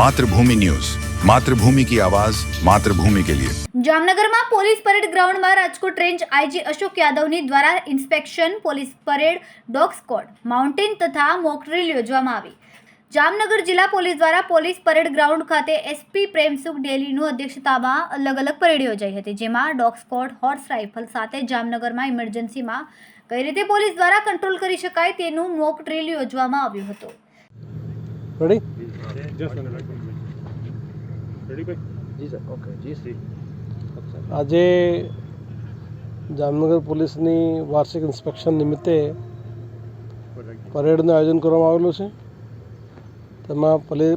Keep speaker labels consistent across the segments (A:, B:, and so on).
A: Mathrubhumi news. Mathrubhumi કી આવાજ માતૃભૂમિ કે લિયે.
B: જામનગરમાં પોલીસ પરેડ ગ્રાઉન્ડમાં રાજકોટ રેન્જ આઈજી અશોક યાદવની દ્વારા inspection police parade dog squad mountain તથા મોક ડ્રિલ યોજવામાં આવી. જામનગર જિલ્લા પોલીસ દ્વારા પોલીસ પરેડ ગ્રાઉન્ડ ખાતે એસપી પ્રેમસુખ ડેલીનું અધ્યક્ષતામાં અલગ અલગ પરેડ યોજાઈ હતી જેમાં ડોગ સ્કોડ હોર્સ રાઇફલ સાથે જામનગરમાં ઇમરજન્સીમાં કઈ રીતે પોલીસ દ્વારા કંટ્રોલ કરી શકાય તેનું મોક ડ્રિલ યોજવામાં આવ્યું હતું.
C: આજે જામનગર પોલીસની વાર્ષિક ઇન્સ્પેક્શન નિમિત્તે પરેડનું આયોજન કરવામાં આવેલું છે. તેમાં પલે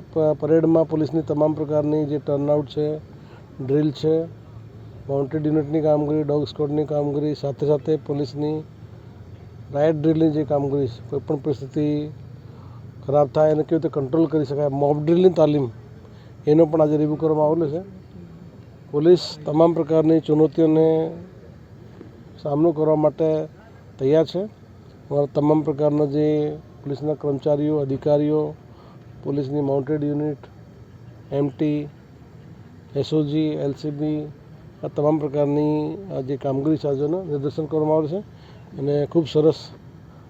C: પરેડમાં પોલીસની તમામ પ્રકારની જે ટર્નઆઉટ છે ડ્રિલ છે માઉન્ટેડ યુનિટની કામગીરી ડોગ સ્કોડની કામગીરી સાથે સાથે પોલીસની રાઇટ ડ્રીલની જે કામગીરી છે કોઈપણ પરિસ્થિતિ ખરાબ થાય અને કેવી રીતે કંટ્રોલ કરી શકાય? મોબડ્રીલની તાલીમ. એનો પણ આજે રિવ્યૂ કરવામાં આવેલો છે. પોલીસ તમામ પ્રકારની ચુનૌતીઓને સામનો કરવા માટે તૈયાર છે. અમારા તમામ પ્રકારના જે પોલીસના કર્મચારીઓ, અધિકારીઓ, પોલીસની mounted unit MT SOG LCB આ તમામ પ્રકારની જે કામગીરી સાધનો નિદર્શન કરવામાં આવે છે. અને ખૂબ સરસ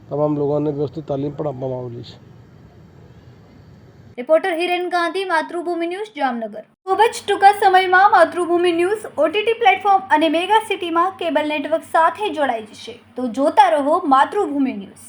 C: તમામ લોકોને વ્યવસ્થિત તાલીમ પણ આપવામાં આવેલી છે.
B: Reporter Hiren Gandhi, Matrubhumi news, Jamnagar. ખૂબ જ ટૂંકા સમયમાં માતૃભૂમિ ન્યૂઝ, ઓટીટી પ્લેટફોર્મ અને મેગા સિટીમાં કેબલ નેટવર્ક સાથે જોડાઈ જશે. તો જોતા રહો માતૃભૂમિ ન્યૂઝ.